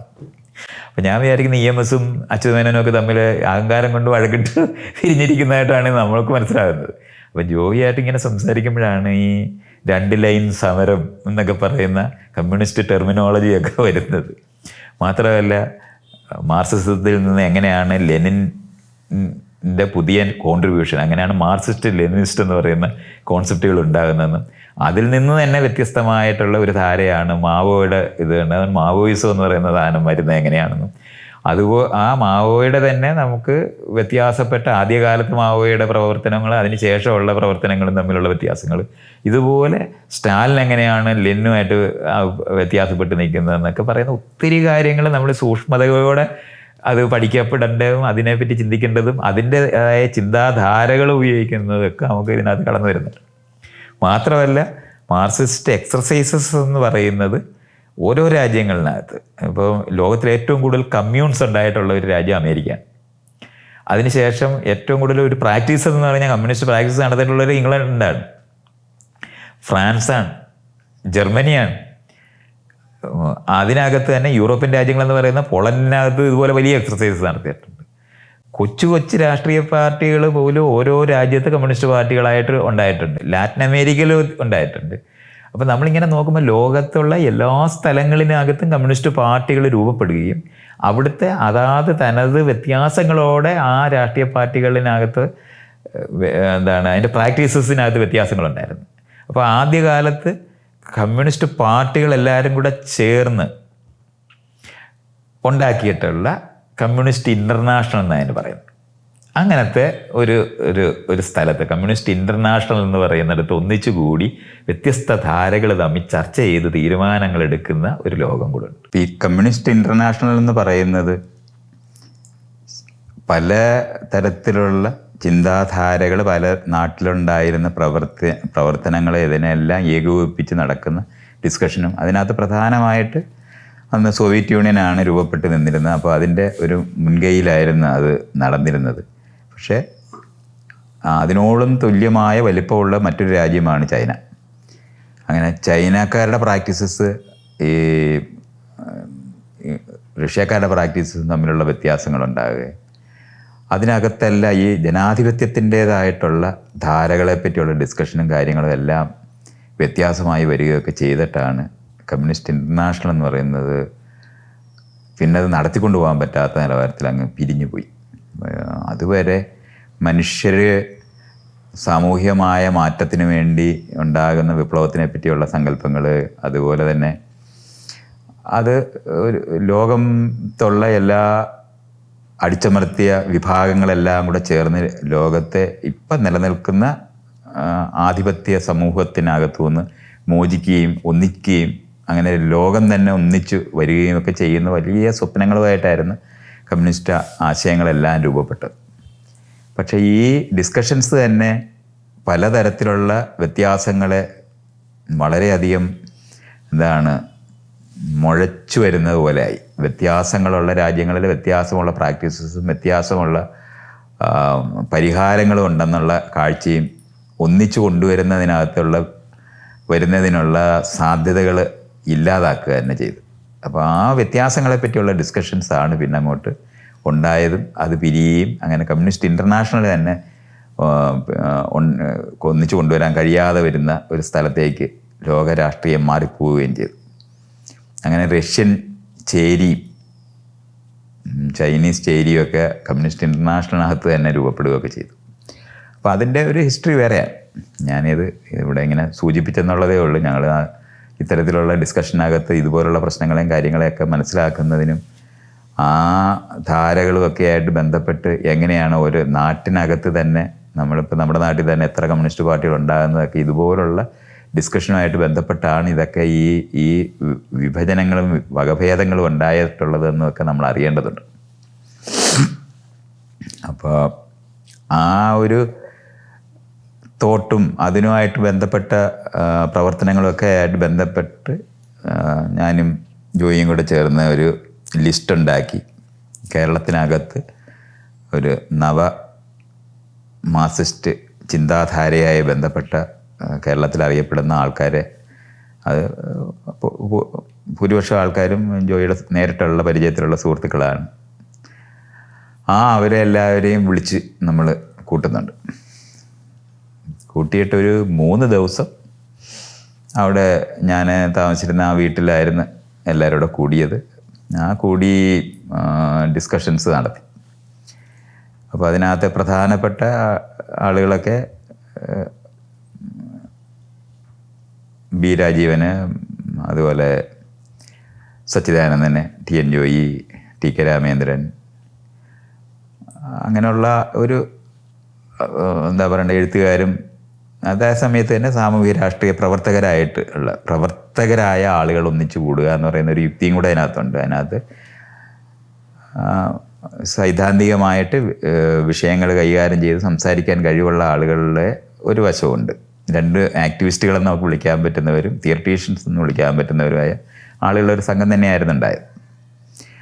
അപ്പം ഞാൻ വിചാരിക്കുന്ന ഇ എം എസും അച്യുതമേനോനും ഒക്കെ തമ്മിൽ അഹങ്കാരം കൊണ്ട് വഴക്കിട്ട് തിരിഞ്ഞിരിക്കുന്നതായിട്ടാണ് നമ്മൾക്ക് മനസ്സിലാകുന്നത്. അപ്പം ജോയിയായിട്ട് ഇങ്ങനെ സംസാരിക്കുമ്പോഴാണ് ഈ രണ്ട് ലൈൻ സമരം എന്നൊക്കെ പറയുന്ന കമ്മ്യൂണിസ്റ്റ് ടെർമിനോളജിയൊക്കെ വരുന്നത്. മാത്രമല്ല മാർക്സിസത്തിൽ നിന്ന് എങ്ങനെയാണ് ലെനിൻ ന്റെ പുതിയ കോൺട്രിബ്യൂഷൻ അങ്ങനെയാണ് മാർക്സിസ്റ്റ് ലെനിനിസ്റ്റ് എന്ന് പറയുന്ന കോൺസെപ്റ്റുകൾ ഉണ്ടാകുന്നതെന്ന് അതിൽ നിന്ന് തന്നെ വ്യത്യസ്തമായിട്ടുള്ള ഒരു ധാരയാണ് മാവോയുടെ ഇത് മാവോയിസം എന്ന് പറയുന്ന സാധനം വരുന്നത് എങ്ങനെയാണെന്നും. അതുപോലെ ആ മാവോയുടെ തന്നെ നമുക്ക് വ്യത്യാസപ്പെട്ട ആദ്യകാലത്ത് മാവോയുടെ പ്രവർത്തനങ്ങൾ അതിന് ശേഷമുള്ള പ്രവർത്തനങ്ങളും തമ്മിലുള്ള വ്യത്യാസങ്ങൾ. ഇതുപോലെ സ്റ്റാലിൻ എങ്ങനെയാണ് ലെന്നുമായിട്ട് വ്യത്യാസപ്പെട്ട് നിൽക്കുന്നതെന്നൊക്കെ പറയുന്ന ഒത്തിരി കാര്യങ്ങൾ നമ്മൾ സൂക്ഷ്മതയോടെ അത് പഠിക്കപ്പെടേണ്ടതും അതിനെപ്പറ്റി ചിന്തിക്കേണ്ടതും അതിന്റെതായ ചിന്താധാരകൾ ഉപയോഗിക്കുന്നതൊക്കെ നമുക്ക് ഇതിനകത്ത് കടന്നു വരുന്നുണ്ട്. മാത്രമല്ല മാർസിസ്റ്റ് എക്സർസൈസസ് എന്ന് പറയുന്നത് ഓരോ രാജ്യങ്ങളിനകത്ത്. ഇപ്പോൾ ലോകത്തിലെ ഏറ്റവും കൂടുതൽ കമ്മ്യൂൺസ് ഉണ്ടായിട്ടുള്ള ഒരു രാജ്യം അമേരിക്കയാണ്. അതിനുശേഷം ഏറ്റവും കൂടുതൽ ഒരു പ്രാക്ടീസ് എന്ന് പറഞ്ഞാൽ കമ്മ്യൂണിസ്റ്റ് പ്രാക്ടീസ് നടത്തിയിട്ടുള്ളത് ഇംഗ്ലണ്ടാണ് ഫ്രാൻസാണ്. ജർമ്മനിയാണ്. അതിനകത്ത് തന്നെ യൂറോപ്യൻ രാജ്യങ്ങളെന്ന് പറയുന്ന പോളണ്ടിനകത്ത് ഇതുപോലെ വലിയ എക്സസൈസ് നടത്തിയിട്ടുണ്ട്. കൊച്ചു കൊച്ചു രാഷ്ട്രീയ പാർട്ടികൾ പോലും ഓരോ രാജ്യത്ത് കമ്മ്യൂണിസ്റ്റ് പാർട്ടികളായിട്ട് ഉണ്ടായിട്ടുണ്ട്. ലാറ്റിൻ അമേരിക്കയിലും ഉണ്ടായിട്ടുണ്ട്. അപ്പോൾ നമ്മളിങ്ങനെ നോക്കുമ്പോൾ ലോകത്തുള്ള എല്ലാ സ്ഥലങ്ങളിനകത്തും കമ്മ്യൂണിസ്റ്റ് പാർട്ടികൾ രൂപപ്പെടുകയും അവിടുത്തെ അതാത് തനത് വ്യത്യാസങ്ങളോടെ ആ രാഷ്ട്രീയ പാർട്ടികളിനകത്ത് എന്താണ് അതിന്റെ പ്രാക്ടീസസിനകത്ത് വ്യത്യാസങ്ങളുണ്ടായിരുന്നു. അപ്പോൾ ആദ്യകാലത്ത് കമ്മ്യൂണിസ്റ്റ് പാർട്ടികൾ എല്ലാവരും കൂടെ ചേർന്ന് ഉണ്ടാക്കിയിട്ടുള്ള കമ്മ്യൂണിസ്റ്റ് ഇന്റർനാഷണൽ എന്ന് അതിന് പറയുന്നത്. അങ്ങനത്തെ ഒരു ഒരു ഒരു സ്ഥലത്ത് കമ്മ്യൂണിസ്റ്റ് ഇന്റർനാഷണൽ എന്ന് പറയുന്നിടത്ത് ഒന്നിച്ചു കൂടി വ്യത്യസ്ത ധാരകൾ തമ്മിൽ ചർച്ച ചെയ്ത് തീരുമാനങ്ങൾ എടുക്കുന്ന ഒരു ലോകം കൂടെ ഉണ്ട്. ഈ കമ്മ്യൂണിസ്റ്റ് ഇന്റർനാഷണൽ എന്ന് പറയുന്നത് പല തരത്തിലുള്ള ചിന്താധാരകൾ പല നാട്ടിലുണ്ടായിരുന്ന പ്രവർത്തി പ്രവർത്തനങ്ങളെ ഇതിനെല്ലാം ഏകോപിപ്പിച്ച് നടക്കുന്ന ഡിസ്കഷനും അതിനകത്ത് പ്രധാനമായിട്ട് അന്ന് സോവിയറ്റ് യൂണിയനാണ് രൂപപ്പെട്ട് നിന്നിരുന്നത്. അപ്പോൾ അതിന്റെ ഒരു മുൻകൈയിലായിരുന്നു അത് നടന്നിരുന്നത്. പക്ഷേ അതിനോളം തുല്യമായ വലിപ്പമുള്ള മറ്റൊരു രാജ്യമാണ് ചൈന. അങ്ങനെ ചൈനക്കാരുടെ പ്രാക്ടീസസ് ഈ റഷ്യക്കാരുടെ പ്രാക്ടീസസ് തമ്മിലുള്ള വ്യത്യാസങ്ങളുണ്ടാകുകയും അതിനകത്തല്ല ഈ ജനാധിപത്യത്തിന്റേതായിട്ടുള്ള ധാരകളെ പറ്റിയുള്ള ഡിസ്കഷനും കാര്യങ്ങളും എല്ലാം വ്യത്യാസമായി വരികയൊക്കെ ചെയ്തിട്ടാണ് കമ്മ്യൂണിസ്റ്റ് ഇന്റർനാഷണൽ എന്ന് പറയുന്നത് പിന്നെ അത് നടത്തിക്കൊണ്ടു പോകാൻ പറ്റാത്ത നിലവാരത്തിൽ അങ്ങ് പിരിഞ്ഞു പോയി. അതുവരെ മനുഷ്യർ സാമൂഹ്യമായ മാറ്റത്തിന് വേണ്ടി ഉണ്ടാകുന്ന വിപ്ലവത്തിനെ പറ്റിയുള്ള സങ്കല്പങ്ങൾ അതുപോലെ തന്നെ അത് ഒരു ലോകത്തുള്ള എല്ലാ അടിച്ചമർത്തിയ വിഭാഗങ്ങളെല്ലാം കൂടെ ചേർന്ന് ലോകത്തെ ഇപ്പം നിലനിൽക്കുന്ന ആധിപത്യ സമൂഹത്തിനകത്തു നിന്ന് മോചിക്കുകയും ഒന്നിക്കുകയും അങ്ങനെ ലോകം തന്നെ ഒന്നിച്ചു വരികയും ഒക്കെ ചെയ്യുന്ന വലിയ സ്വപ്നങ്ങളുമായിട്ടായിരുന്നു കമ്മ്യൂണിസ്റ്റ് ആശയങ്ങളെല്ലാം രൂപപ്പെട്ടത്. പക്ഷേ ഈ ഡിസ്കഷൻസ് തന്നെ പലതരത്തിലുള്ള വ്യത്യാസങ്ങളെ വളരെയധികം എന്താണ് മുഴച്ചു വരുന്നത് പോലെയായി വ്യത്യാസങ്ങളുള്ള രാജ്യങ്ങളിൽ വ്യത്യാസമുള്ള പ്രാക്ടീസസും വ്യത്യാസമുള്ള പരിഹാരങ്ങളും ഉണ്ടെന്നുള്ള കാഴ്ചയും ഒന്നിച്ചു കൊണ്ടുവരുന്നതിനകത്തുള്ള വരുന്നതിനുള്ള സാധ്യതകൾ ഇല്ലാതാക്കുക തന്നെ ചെയ്തു. അപ്പോൾ ആ വ്യത്യാസങ്ങളെ പറ്റിയുള്ള ഡിസ്കഷൻസാണ് പിന്നെ അങ്ങോട്ട് ഉണ്ടായതും അത് പിരിയുകയും അങ്ങനെ കമ്മ്യൂണിസ്റ്റ് ഇന്റർനാഷണൽ തന്നെ ഒന്നിച്ചു കൊണ്ടുവരാൻ കഴിയാതെ വരുന്ന ഒരു സ്ഥലത്തേക്ക് ലോകരാഷ്ട്രീയം മാറിപ്പോവുകയും ചെയ്തു. അങ്ങനെ റഷ്യൻ ചേരി ചൈനീസ് ചേരിയൊക്കെ കമ്മ്യൂണിസ്റ്റ് ഇന്റർനാഷണലിനകത്ത് തന്നെ രൂപപ്പെടുകയൊക്കെ ചെയ്തു. അപ്പോൾ അതിന്റെ ഒരു ഹിസ്റ്ററി വേറെയാണ്. ഞാനിത് ഇവിടെ ഇങ്ങനെ സൂചിപ്പിച്ചെന്നുള്ളതേ ഉള്ളൂ. ഞങ്ങൾ ഇത്തരത്തിലുള്ള ഡിസ്കഷനകത്ത് ഇതുപോലുള്ള പ്രശ്നങ്ങളെയും കാര്യങ്ങളെയൊക്കെ മനസ്സിലാക്കുന്നതിനും ആ ധാരകളുമൊക്കെ ആയിട്ട് ബന്ധപ്പെട്ട് എങ്ങനെയാണ് ഒരു നാട്ടിനകത്ത് തന്നെ നമ്മളിപ്പോൾ നമ്മുടെ നാട്ടിൽ തന്നെ എത്ര കമ്മ്യൂണിസ്റ്റ് പാർട്ടികൾ ഉണ്ടാകുന്നതൊക്കെ ഇതുപോലുള്ള ഡിസ്കഷനുമായിട്ട് ബന്ധപ്പെട്ടാണ് ഇതൊക്കെ ഈ ഈ വിഭജനങ്ങളും വകഭേദങ്ങളും ഉണ്ടായിട്ടുള്ളതെന്നൊക്കെ നമ്മൾ അറിയേണ്ടതുണ്ട്. അപ്പോൾ ആ ഒരു തോട്ടും അതിനുമായിട്ട് ബന്ധപ്പെട്ട പ്രവർത്തനങ്ങളൊക്കെ ആയിട്ട് ബന്ധപ്പെട്ട് ഞാനും ജോയിയും കൂടെ ചേർന്ന് ഒരു ലിസ്റ്റ് ഉണ്ടാക്കി കേരളത്തിനകത്ത് ഒരു നവ മാസിസ്റ്റ് ചിന്താധാരയായി ബന്ധപ്പെട്ട കേരളത്തിൽ അറിയപ്പെടുന്ന ആൾക്കാരെ അത് ഭൂരിപക്ഷം ആൾക്കാരും ജോയിയുടെ നേരിട്ടുള്ള പരിചയത്തിലുള്ള സുഹൃത്തുക്കളാണ്. ആ അവരെ എല്ലാവരെയും വിളിച്ച് നമ്മൾ കൂട്ടുന്നുണ്ട്. കൂട്ടിയിട്ടൊരു മൂന്ന് ദിവസം അവിടെ ഞാൻ താമസിച്ചിരുന്ന ആ വീട്ടിലായിരുന്നു എല്ലാവരും കൂടെ കൂടിയത്. ആ കൂടി ഡിസ്കഷൻസ് നടത്തി. അപ്പോൾ അതിനകത്തെ പ്രധാനപ്പെട്ട ആളുകളൊക്കെ ബി രാജീവന് അതുപോലെ സച്ചിദാനന്ദന് T N Joy T K Ramendran. അങ്ങനെയുള്ള ഒരു എന്താ പറയണ്ട എഴുത്തുകാരും അതേ സമയത്ത് തന്നെ സാമൂഹിക രാഷ്ട്രീയ പ്രവർത്തകരായിട്ട് ഉള്ള പ്രവർത്തകരായ ആളുകൾ ഒന്നിച്ചു കൂടുക എന്ന് പറയുന്ന ഒരു യുക്തിയും കൂടെ അതിനകത്തുണ്ട്. അതിനകത്ത് സൈദ്ധാന്തികമായിട്ട് വിഷയങ്ങൾ കൈകാര്യം ചെയ്ത് സംസാരിക്കാൻ കഴിവുള്ള ആളുകളുടെ ഒരു വശമുണ്ട് രണ്ട് ആക്ടിവിസ്റ്റുകളെന്ന് നമുക്ക് വിളിക്കാൻ പറ്റുന്നവരും തിയറട്ടീഷ്യൻസ് എന്ന് വിളിക്കാൻ പറ്റുന്നവരുമായ ആളുകളുടെ ഒരു സംഘം തന്നെയായിരുന്നു ഉണ്ടായത്.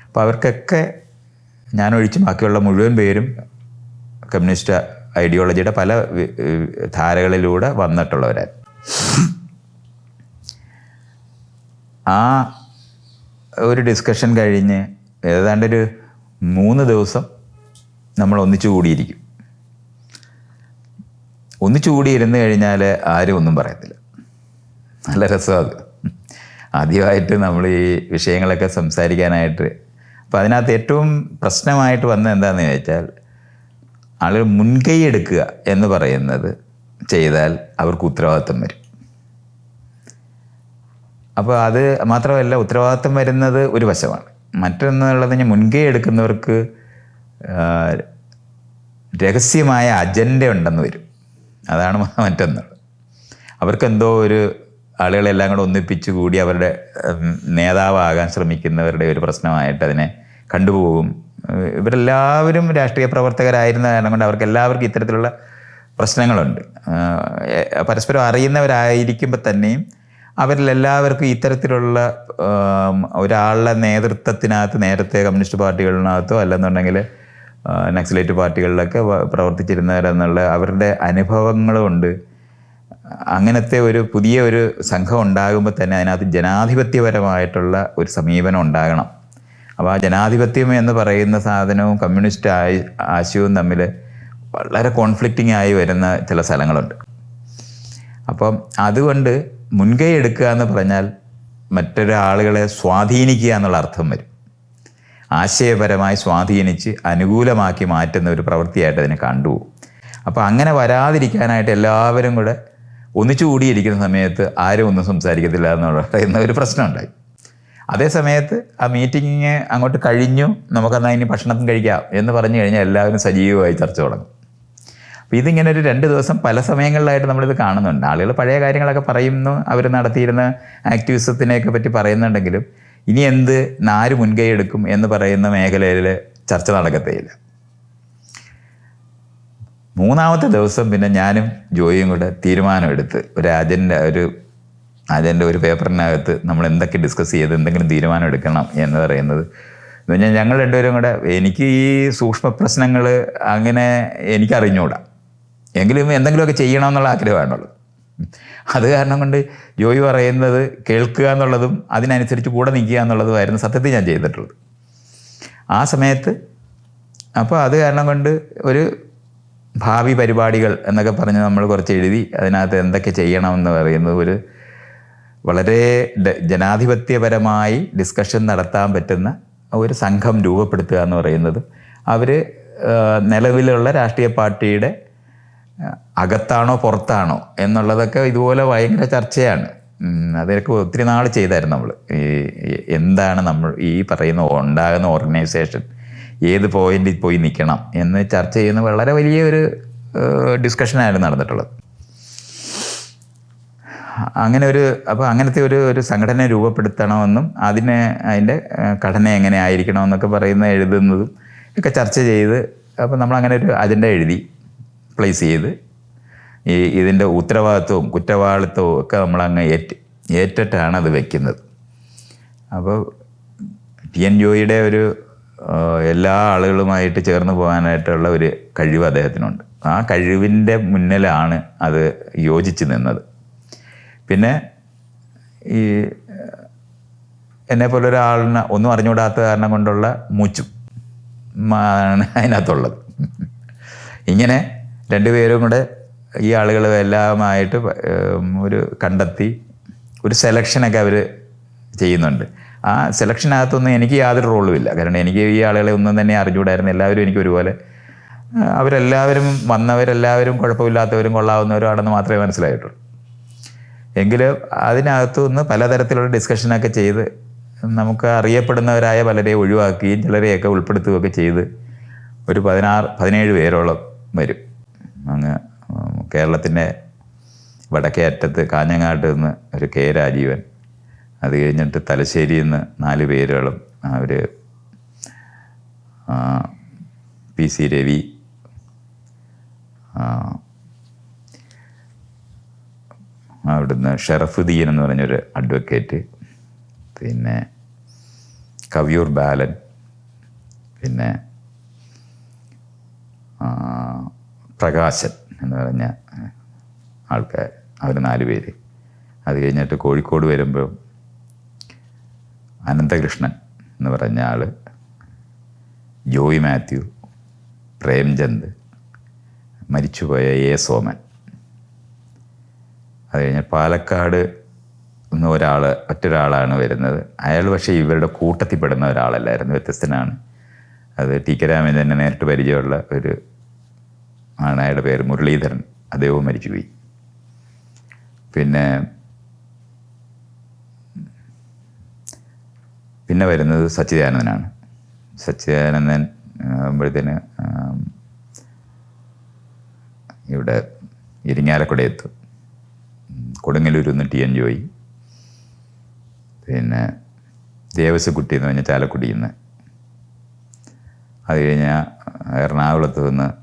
അപ്പോൾ അവർക്കൊക്കെ ഞാൻ ഒഴിച്ച് ബാക്കിയുള്ള മുഴുവൻ പേരും കമ്മ്യൂണിസ്റ്റ് ഐഡിയോളജിയുടെ പല ധാരകളിലൂടെ വന്നിട്ടുള്ളവരായിരുന്നു. ആ ഒരു ഡിസ്കഷൻ കഴിഞ്ഞ് ഏതാണ്ടൊരു മൂന്ന് ദിവസം നമ്മൾ ഒന്നിച്ചു കൂടിയിരിക്കും. ഒന്നിച്ചു കൂടിയിരുന്ന് കഴിഞ്ഞാൽ ആരും ഒന്നും പറയത്തില്ല. നല്ല രസമാണ് ആദ്യമായിട്ട് നമ്മൾ ഈ വിഷയങ്ങളൊക്കെ സംസാരിക്കാനായിട്ട്. അപ്പോൾ അതിനകത്ത് ഏറ്റവും പ്രശ്നമായിട്ട് വന്നത് എന്താണെന്ന് ചോദിച്ചാൽ ആളുകൾ മുൻകൈ എടുക്കുക എന്ന് പറയുന്നത് ചെയ്താൽ അവർക്ക് ഉത്തരവാദിത്വം വരും. അപ്പോൾ അത് മാത്രമല്ല ഉത്തരവാദിത്വം വരുന്നത് ഒരു വശമാണ്. മറ്റൊന്നുള്ളത് ഞാൻ മുൻകൈ എടുക്കുന്നവർക്ക് രഹസ്യമായ അജണ്ട ഉണ്ടെന്ന് വരും. അതാണ് മറ്റൊന്ന്. അവർക്ക് എന്തോ ഒരു ആളുകളെല്ലാം കൂടെ ഒന്നിപ്പിച്ച് കൂടി അവരുടെ നേതാവാകാൻ ശ്രമിക്കുന്നവരുടെ ഒരു പ്രശ്നമായിട്ട് അതിനെ കണ്ടുപോകും. ഇവരെല്ലാവരും രാഷ്ട്രീയ പ്രവർത്തകരായിരുന്ന കാരണം കൊണ്ട് അവർക്ക് എല്ലാവർക്കും ഇത്തരത്തിലുള്ള പ്രശ്നങ്ങളുണ്ട്. പരസ്പരം അറിയുന്നവരായിരിക്കുമ്പോൾ തന്നെയും അവരിലെല്ലാവർക്കും ഇത്തരത്തിലുള്ള ഒരാളുടെ നേതൃത്വത്തിനകത്ത് നേരത്തെ കമ്മ്യൂണിസ്റ്റ് പാർട്ടികളിനകത്തോ അല്ലെന്നുണ്ടെങ്കിൽ നക്സലേറ്റ് പാർട്ടികളിലൊക്കെ പ്രവർത്തിച്ചിരുന്നവരെന്നുള്ള അവരുടെ അനുഭവങ്ങളുമുണ്ട് അങ്ങനത്തെ ഒരു പുതിയ ഒരു സംഘം ഉണ്ടാകുമ്പോൾ തന്നെ അതിനകത്ത് ജനാധിപത്യപരമായിട്ടുള്ള ഒരു സമീപനം ഉണ്ടാകണം. അപ്പോൾ ആ ജനാധിപത്യം എന്ന് പറയുന്ന സാധനവും കമ്മ്യൂണിസ്റ്റ് ആയി ആശയവും തമ്മിൽ വളരെ കോൺഫ്ലിക്റ്റിംഗ് ആയി വരുന്ന ചില സ്ഥലങ്ങളുണ്ട്. അപ്പം അതുകൊണ്ട് മുൻകൈ എടുക്കുക എന്ന് പറഞ്ഞാൽ മറ്റൊരാളുകളെ സ്വാധീനിക്കുക എന്നുള്ള അർത്ഥം വരും. ആശയപരമായി സ്വാധീനിച്ച് അനുകൂലമാക്കി മാറ്റുന്ന ഒരു പ്രവൃത്തിയായിട്ട് അതിനെ കണ്ടു. അപ്പോൾ അങ്ങനെ വരാതിരിക്കാനായിട്ട് എല്ലാവരും കൂടെ ഒന്നിച്ചു കൂടിയിരിക്കുന്ന സമയത്ത് ആരും ഒന്നും സംസാരിക്കത്തില്ല എന്നുള്ള എന്ന ഒരു പ്രശ്നമുണ്ടായി അതേ സമയത്ത് ആ മീറ്റിംഗ് അങ്ങോട്ട് കഴിഞ്ഞു. നമുക്കെന്നാൽ ഇനി ഭക്ഷണത്തിന് കഴിക്കാം എന്ന് പറഞ്ഞു കഴിഞ്ഞാൽ എല്ലാവരും സജീവമായി ചർച്ച തുടങ്ങും. അപ്പോൾ ഇതിങ്ങനെ ഒരു രണ്ട് ദിവസം പല സമയങ്ങളിലായിട്ട് നമ്മളിത് കാണുന്നുണ്ട്. ആളുകൾ പഴയ കാര്യങ്ങളൊക്കെ പറയുന്നു. അവർ നടത്തിയിരുന്ന ആക്ടിവിസത്തിനെയൊക്കെ പറ്റി പറയുന്നുണ്ടെങ്കിലും ഇനി എന്ത് നാര് മുൻകൈ എടുക്കും എന്ന് പറയുന്ന മേഖലയിൽ ചർച്ച നടക്കത്തേയില്ല. മൂന്നാമത്തെ ദിവസം പിന്നെ ഞാനും ജോയിയും കൂടെ തീരുമാനമെടുത്ത് ഒരു അജണ്ട ഒരു അജണ്ട ഒരു പേപ്പറിനകത്ത് നമ്മൾ എന്തൊക്കെ ഡിസ്കസ് ചെയ്ത് എന്തെങ്കിലും തീരുമാനം എടുക്കണം എന്ന് പറയുന്നത്. എന്ന് പറഞ്ഞാൽ ഞങ്ങൾ രണ്ടുപേരും കൂടെ എനിക്ക് ഈ സൂക്ഷ്മ പ്രശ്നങ്ങൾ അങ്ങനെ എനിക്ക് അറിഞ്ഞുകൂടാ എങ്കിലും എന്തെങ്കിലുമൊക്കെ ചെയ്യണമെന്നുള്ള ആഗ്രഹമാണുള്ളത്. അത് കാരണം കൊണ്ട് ജോയി പറയുന്നത് കേൾക്കുക എന്നുള്ളതും അതിനനുസരിച്ച് കൂടെ നിൽക്കുക എന്നുള്ളതുമായിരുന്നു സത്യത്തിൽ ഞാൻ ചെയ്തിട്ടുള്ളത്. ആ സമയത്ത് അപ്പോൾ അത് കാരണം കൊണ്ട് ഒരു ഭാവി പരിപാടികൾ എന്നൊക്കെ പറഞ്ഞ് നമ്മൾ കുറച്ച് എഴുതി അതിനകത്ത് എന്തൊക്കെ ചെയ്യണമെന്ന് പറയുന്നത് ഒരു വളരെ ജനാധിപത്യപരമായി ഡിസ്കഷൻ നടത്താൻ പറ്റുന്ന ഒരു സംഘം രൂപപ്പെടുത്തുക എന്ന് പറയുന്നത് അവർ നിലവിലുള്ള രാഷ്ട്രീയ പാർട്ടിയുടെ അകത്താണോ പുറത്താണോ എന്നുള്ളതൊക്കെ ഇതുപോലെ ഭയങ്കര ചർച്ചയാണ്. അതൊക്കെ ഒത്തിരി നാൾ ചെയ്തായിരുന്നു നമ്മൾ ഈ എന്താണ് നമ്മൾ ഈ പറയുന്ന ഉണ്ടാകുന്ന ഓർഗനൈസേഷൻ ഏത് പോയിന്റിൽ പോയി നിൽക്കണം എന്ന് ചർച്ച ചെയ്യുന്ന വളരെ വലിയൊരു ഡിസ്കഷനായിരുന്നു നടന്നിട്ടുള്ളത്. അങ്ങനെ ഒരു അപ്പോൾ അങ്ങനത്തെ ഒരു ഒരു സംഘടന രൂപപ്പെടുത്തണമെന്നും അതിനെ അതിന്റെ ഘടന എങ്ങനെ ആയിരിക്കണമെന്നൊക്കെ പറയുന്ന എഴുതുന്നതും ഒക്കെ ചർച്ച ചെയ്ത് അപ്പോൾ നമ്മൾ അങ്ങനെ ഒരു അജണ്ട എഴുതി. പ്ലേസ് ചെയ്ത് ഈ ഇതിന്റെ ഉത്തരവാദിത്വവും കുറ്റവാളിത്തവും ഒക്കെ നമ്മളങ്ങ് ഏറ്റ് ഏറ്റിട്ടാണ് അത് വെക്കുന്നത്. അപ്പോൾ ടി എൻ ജോയിയുടെ ഒരു എല്ലാ ആളുകളുമായിട്ട് ചേർന്ന് പോകാനായിട്ടുള്ള ഒരു കഴിവ് അദ്ദേഹത്തിനുണ്ട്. ആ കഴിവിന്റെ മുന്നിലാണ് അത് യോജിച്ച് നിന്നത്. പിന്നെ ഈ എന്നെ ഒരാളിന് ഒന്നും അറിഞ്ഞുകൂടാത്ത കാരണം കൊണ്ടുള്ള മൂച്ചും ആണ് അതിനകത്തുള്ളത്. ഇങ്ങനെ രണ്ടുപേരും കൂടെ ഈ ആളുകൾ എല്ലാമായിട്ട് ഒരു കണ്ടെത്തി ഒരു സെലക്ഷനൊക്കെ അവർ ചെയ്യുന്നുണ്ട്. ആ സെലക്ഷനകത്തൊന്നും എനിക്ക് യാതൊരു റോളും ഇല്ല. കാരണം എനിക്ക് ഈ ആളുകളെ ഒന്നും തന്നെ അറിഞ്ഞുകൂടായിരുന്നു. എല്ലാവരും എനിക്ക് ഒരുപോലെ അവരെല്ലാവരും വന്നവരെല്ലാവരും കുഴപ്പമില്ലാത്തവരും കൊള്ളാവുന്നവരുമാണെന്ന് മാത്രമേ മനസ്സിലായിട്ടുള്ളൂ. എങ്കിലും അതിനകത്തു നിന്ന് പലതരത്തിലുള്ള ഡിസ്കഷനൊക്കെ ചെയ്ത് നമുക്ക് അറിയപ്പെടുന്നവരായ പലരെ ഒഴിവാക്കുകയും ചിലരെയൊക്കെ ഉൾപ്പെടുത്തുകയൊക്കെ ചെയ്ത് ഒരു പതിനാറ് പതിനേഴ് പേരോളം വരും. അങ്ങ് കേരളത്തിന്റെ വടക്കേ അറ്റത്ത് കാഞ്ഞങ്ങാട്ട് നിന്ന് ഒരു കെ രാജീവൻ. അത് കഴിഞ്ഞിട്ട് തലശ്ശേരിയിൽ നിന്ന് നാല് പേരുകളും അവർ പി സി രവി അവിടുന്ന് ഷറഫുദ്ദീൻ എന്ന് പറഞ്ഞൊരു അഡ്വക്കേറ്റ്. പിന്നെ കവിയൂർ ബാലൻ. പിന്നെ പ്രകാശൻ എന്ന് പറഞ്ഞ ആൾക്കാർ അവർ നാല് പേര്. അത് കഴിഞ്ഞിട്ട് കോഴിക്കോട് വരുമ്പോൾ അനന്തകൃഷ്ണൻ എന്ന് പറഞ്ഞ ആൾ ജോയി മാത്യു പ്രേംചന്ദ് മരിച്ചുപോയ എ സോമൻ. അത് കഴിഞ്ഞ് പാലക്കാട് നിന്ന് ഒരാൾ മറ്റൊരാളാണ് വരുന്നത്. അയാൾ പക്ഷേ ഇവരുടെ കൂട്ടത്തിൽ പെടുന്ന ഒരാളല്ലായിരുന്നു വ്യത്യസ്തനാണ്. അത് ടി കെ രാമചന്ദ്രനെ നേരിട്ട് പരിചയമുള്ള ഒരു ആണ് അയാളുടെ പേര്. മുരളീധരൻ. അദ്ദേഹവും മരിച്ചുപോയി. പിന്നെ പിന്നെ വരുന്നത് സച്ചിദാനന്ദനാണ്. സച്ചിദാനന്ദൻ ആകുമ്പോഴത്തേന് ഇവിടെ ഇരിങ്ങാലക്കുടയെത്തും കൊടുങ്ങല്ലൂരിൽ നിന്ന് ടി എൻ ജോയി പിന്നെ ദേവസ്വക്കുട്ടി എന്ന് പറഞ്ഞാൽ ചാലക്കുടിയിൽ നിന്ന്. അത് കഴിഞ്ഞാൽ എറണാകുളത്ത് നിന്ന്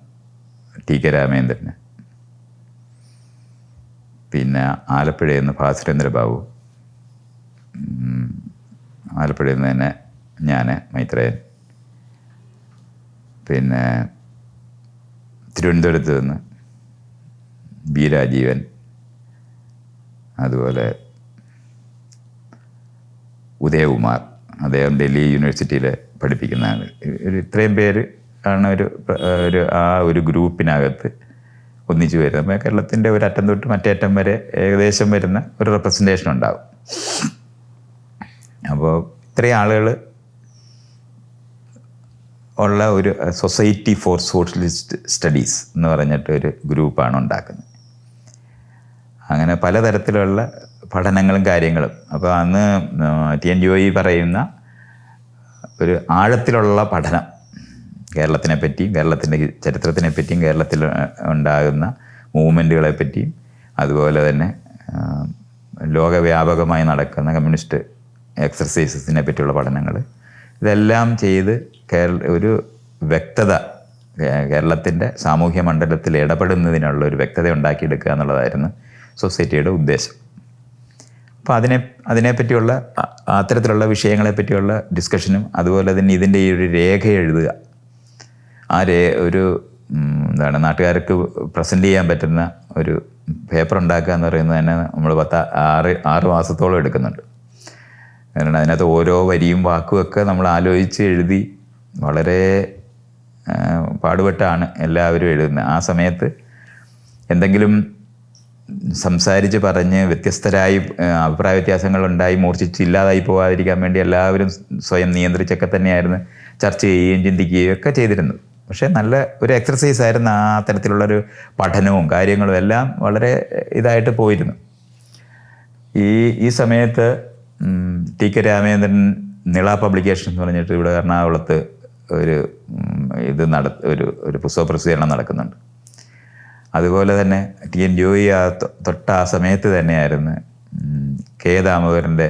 ടി കെ രാമേന്ദ്രന് പിന്നെ ആലപ്പുഴയിൽ നിന്ന് ഭാസുരേന്ദ്ര ബാബു ആലപ്പുഴയിൽ നിന്ന് തന്നെ ഞാൻ മൈത്രേയൻ. പിന്നെ തിരുവനന്തപുരത്ത് നിന്ന് ബി രാജീവൻ. അതുപോലെ ഉദയകുമാർ. അദ്ദേഹം ഡൽഹി യൂണിവേഴ്സിറ്റിയിൽ പഠിപ്പിക്കുന്നതാണ് ഒരു ഇത്രയും പേര് ആണ് ഒരു ഒരു ആ ഒരു ഗ്രൂപ്പിനകത്ത് ഒന്നിച്ചു വരുന്നത്. കേരളത്തിന്റെ ഒരു അറ്റം തൊട്ട് മറ്റേ അറ്റം വരെ ഏകദേശം വരുന്ന ഒരു റെപ്രസെന്റേഷൻ ഉണ്ടാകും അപ്പോൾ ഇത്രയും ആളുകൾ ഉള്ള ഒരു സൊസൈറ്റി ഫോർ സോഷ്യലിസ്റ്റ് സ്റ്റഡീസ് എന്ന് പറഞ്ഞിട്ട് ഒരു ഗ്രൂപ്പാണ് ഉണ്ടാക്കുന്നത്. അങ്ങനെ പലതരത്തിലുള്ള പഠനങ്ങളും കാര്യങ്ങളും. അപ്പോൾ അന്ന് ടി എൻ ജോയി പറയുന്ന ഒരു ആഴത്തിലുള്ള പഠനം കേരളത്തിനെ പറ്റിയും കേരളത്തിന്റെ ചരിത്രത്തിനെ പറ്റിയും കേരളത്തിൽ ഉണ്ടാകുന്ന മൂവ്മെന്റുകളെ പറ്റിയും അതുപോലെ തന്നെ ലോകവ്യാപകമായി നടക്കുന്ന കമ്മ്യൂണിസ്റ്റ് എക്സർസൈസസിനെ പറ്റിയുള്ള പഠനങ്ങൾ. ഇതെല്ലാം ചെയ്ത് കേരള ഒരു വ്യക്തത കേരളത്തിന്റെ സാമൂഹ്യ മണ്ഡലത്തിൽ ഇടപെടുന്നതിനുള്ള ഒരു വ്യക്തത ഉണ്ടാക്കിയെടുക്കുക എന്നുള്ളതായിരുന്നു സൊസൈറ്റിയുടെ ഉദ്ദേശം. അപ്പോൾ അതിനെ അതിനെപ്പറ്റിയുള്ള അത്തരത്തിലുള്ള വിഷയങ്ങളെ പറ്റിയുള്ള ഡിസ്കഷനും അതുപോലെ തന്നെ ഇതിന്റെ ഈ ഒരു രേഖ എഴുതുക ആ രേ ഒരു എന്താണ് നാട്ടുകാർക്ക് പ്രസന്റ് ചെയ്യാൻ പറ്റുന്ന ഒരു പേപ്പർ ഉണ്ടാക്കുക എന്ന് പറയുന്നത് തന്നെ നമ്മൾ പത്ത് ആറ് ആറ് മാസത്തോളം എടുക്കുന്നുണ്ട്. കാരണം അതിനകത്ത് ഓരോ വരിയും വാക്കും ഒക്കെ നമ്മൾ ആലോചിച്ച് എഴുതി വളരെ പാടുപെട്ടാണ് എല്ലാവരും എഴുതുന്നത്. ആ സമയത്ത് എന്തെങ്കിലും സംസാരിച്ച് പറഞ്ഞ് വ്യത്യസ്തരായി അഭിപ്രായ വ്യത്യാസങ്ങൾ ഉണ്ടായി മൂർച്ഛിച്ച് ഇല്ലാതായി പോകാതിരിക്കാൻ വേണ്ടി എല്ലാവരും സ്വയം നിയന്ത്രിച്ചൊക്കെ തന്നെയായിരുന്നു ചർച്ച ചെയ്യുകയും ചിന്തിക്കുകയും ഒക്കെ ചെയ്തിരുന്നത്. പക്ഷേ നല്ല ഒരു എക്സർസൈസ് ആയിരുന്നു ആ തരത്തിലുള്ളൊരു പഠനവും കാര്യങ്ങളും എല്ലാം വളരെ ഇതായിട്ട് പോയിരുന്നു. ഈ ഈ സമയത്ത് T K Ramendran Nila publication എന്ന് പറഞ്ഞിട്ട് ഇവിടെ എറണാകുളത്ത് ഒരു ഇത് നട ഒരു ഒരു പുസ്തക പ്രസിദ്ധീകരണം നടക്കുന്നുണ്ട്. അതുപോലെ തന്നെ ടി എൻ ജോയി ആ തൊട്ട ആ സമയത്ത് തന്നെയായിരുന്നു കെ ദാമോദരന്റെ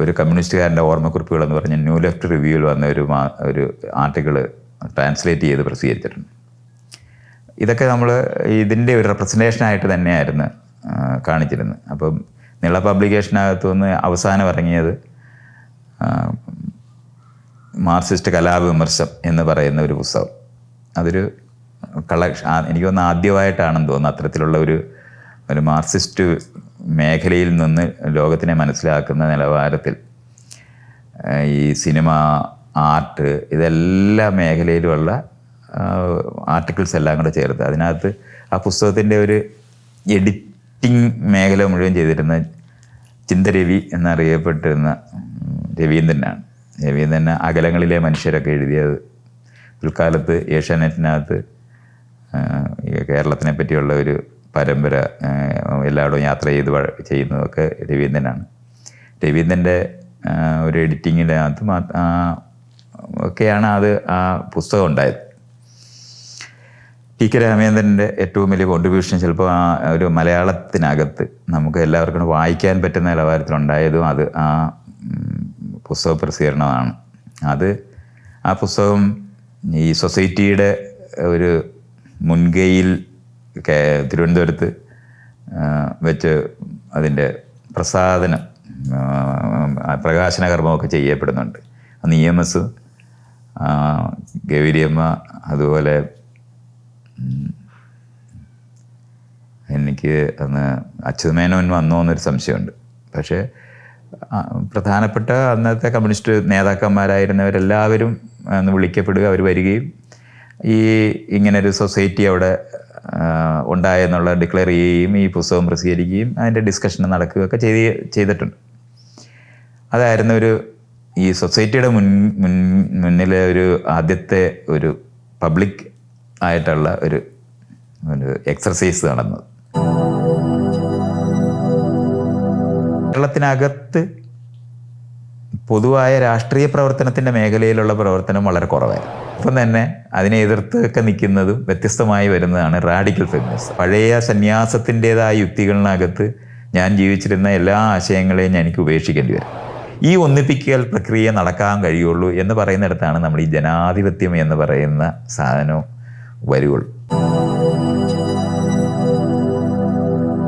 ഒരു കമ്മ്യൂണിസ്റ്റുകാരന്റെ ഓർമ്മക്കുറിപ്പുകൾ എന്ന് പറഞ്ഞ ന്യൂ ലെഫ്റ്റ് റിവ്യൂവിൽ വന്ന ഒരു ഒരു ആർട്ടിക്കിൾ ട്രാൻസ്ലേറ്റ് ചെയ്ത് പ്രസിദ്ധീകരിച്ചിട്ടുണ്ട്. ഇതൊക്കെ നമ്മൾ ഇതിന്റെ ഒരു റെപ്രസെന്റേഷനായിട്ട് തന്നെയായിരുന്നു കാണിച്ചിരുന്നത്. അപ്പം നിള പബ്ലിക്കേഷനകത്തു നിന്ന് അവസാനം ഇറങ്ങിയത് മാർസിസ്റ്റ് കലാവിമർശം എന്ന് പറയുന്ന ഒരു പുസ്തകം. അതൊരു കളക്ഷൻ എനിക്ക് തോന്നുന്നു ആദ്യമായിട്ടാണെന്ന് തോന്നുന്നു അത്തരത്തിലുള്ള ഒരു ഒരു മാർസിസ്റ്റ് മേഖലയിൽ നിന്ന് ലോകത്തിനെ മനസ്സിലാക്കുന്ന നിലവാരത്തിൽ ഈ സിനിമ ആർട്ട് ഇതെല്ലാ മേഖലയിലുമുള്ള ആർട്ടിക്കിൾസ് എല്ലാം കൂടെ ചേർത്ത്. അതിനകത്ത് ആ പുസ്തകത്തിന്റെ ഒരു എഡിറ്റിംഗ് മേഖല മുഴുവൻ ചെയ്തിരുന്ന ചിന്തരവി എന്നറിയപ്പെട്ടിരുന്ന രവീന്ദ്രനാണ്. രവീന്ദ്രൻ അകലങ്ങളിലെ മനുഷ്യരൊക്കെ എഴുതിയത്. പിൽക്കാലത്ത് ഏഷ്യാനെറ്റിനകത്ത് കേരളത്തിനെ പറ്റിയുള്ള ഒരു പരമ്പര എല്ലായിടവും യാത്ര ചെയ്ത് ചെയ്യുന്നതൊക്കെ രവീന്ദ്രനാണ്. രവീന്ദ്രന്റെ ഒരു എഡിറ്റിങ്ങിനകത്ത് ആ, ഒക്കെയാണ് അത് ആ പുസ്തകം ഉണ്ടായത്. ടി കെ രാമേന്ദ്രന്റെ ഏറ്റവും വലിയ കോൺട്രിബ്യൂഷൻ ചിലപ്പോൾ ആ ഒരു മലയാളത്തിനകത്ത് നമുക്ക് എല്ലാവർക്കും വായിക്കാൻ പറ്റുന്ന നിലവാരത്തിലുണ്ടായതും അത് ആ പുസ്തക പ്രസിദ്ധീകരണമാണ്. അത് ആ പുസ്തകം ഈ സൊസൈറ്റിയുടെ ഒരു മുൻകൈയിൽ തിരുവനന്തപുരത്ത് വെച്ച് അതിന്റെ പ്രസാദനം പ്രകാശന കർമ്മമൊക്കെ ചെയ്യപ്പെടുന്നുണ്ട്. അന്ന് ഇ എം എസ് ഗൗരിയമ്മ അതുപോലെ എനിക്ക് അന്ന് അച്യുതമേനോൻ വന്നോ എന്നൊരു സംശയമുണ്ട്. പക്ഷേ പ്രധാനപ്പെട്ട അന്നത്തെ കമ്മ്യൂണിസ്റ്റ് നേതാക്കന്മാരായിരുന്നവരെല്ലാവരും അന്ന് വിളിക്കപ്പെടുക അവർ വരികയും ഈ ഇങ്ങനൊരു സൊസൈറ്റി അവിടെ ഉണ്ടായെന്നുള്ള ഡിക്ലെയർ ചെയ്യുകയും ഈ പുസ്തകം പ്രസിദ്ധീകരിക്കുകയും അതിന്റെ ഡിസ്കഷൻ നടക്കുകയൊക്കെ ചെയ്ത് ചെയ്തിട്ടുണ്ട്. അതായിരുന്നു ഒരു ഈ സൊസൈറ്റിയുടെ മുൻ മുൻ മുന്നിലെ ഒരു ആദ്യത്തെ ഒരു പബ്ലിക് ആയിട്ടുള്ള ഒരു ഒരു എക്സർസൈസ് നടന്നത്. കേരളത്തിനകത്ത് പൊതുവായ രാഷ്ട്രീയ പ്രവർത്തനത്തിന്റെ മേഖലയിലുള്ള പ്രവർത്തനം വളരെ കുറവായിരുന്നു. ഇപ്പം തന്നെ അതിനെ എതിർത്തൊക്കെ നിൽക്കുന്നതും വ്യത്യസ്തമായി വരുന്നതാണ് റാഡിക്കൽ ഫെമിനിസം. പഴയ സന്യാസത്തിന്റെതായ യുക്തികളിനകത്ത് ഞാൻ ജീവിച്ചിരുന്ന എല്ലാ ആശയങ്ങളെയും ഞാൻ എനിക്ക് ഉപേക്ഷിക്കേണ്ടി വരും. ഈ ഒന്നിപ്പിക്കൽ പ്രക്രിയ നടക്കാൻ കഴിയുള്ളൂ എന്ന് പറയുന്നിടത്താണ് നമ്മൾ ഈ ജനാധിപത്യം എന്ന് പറയുന്ന സാധനവും വരുവുള്ളൂ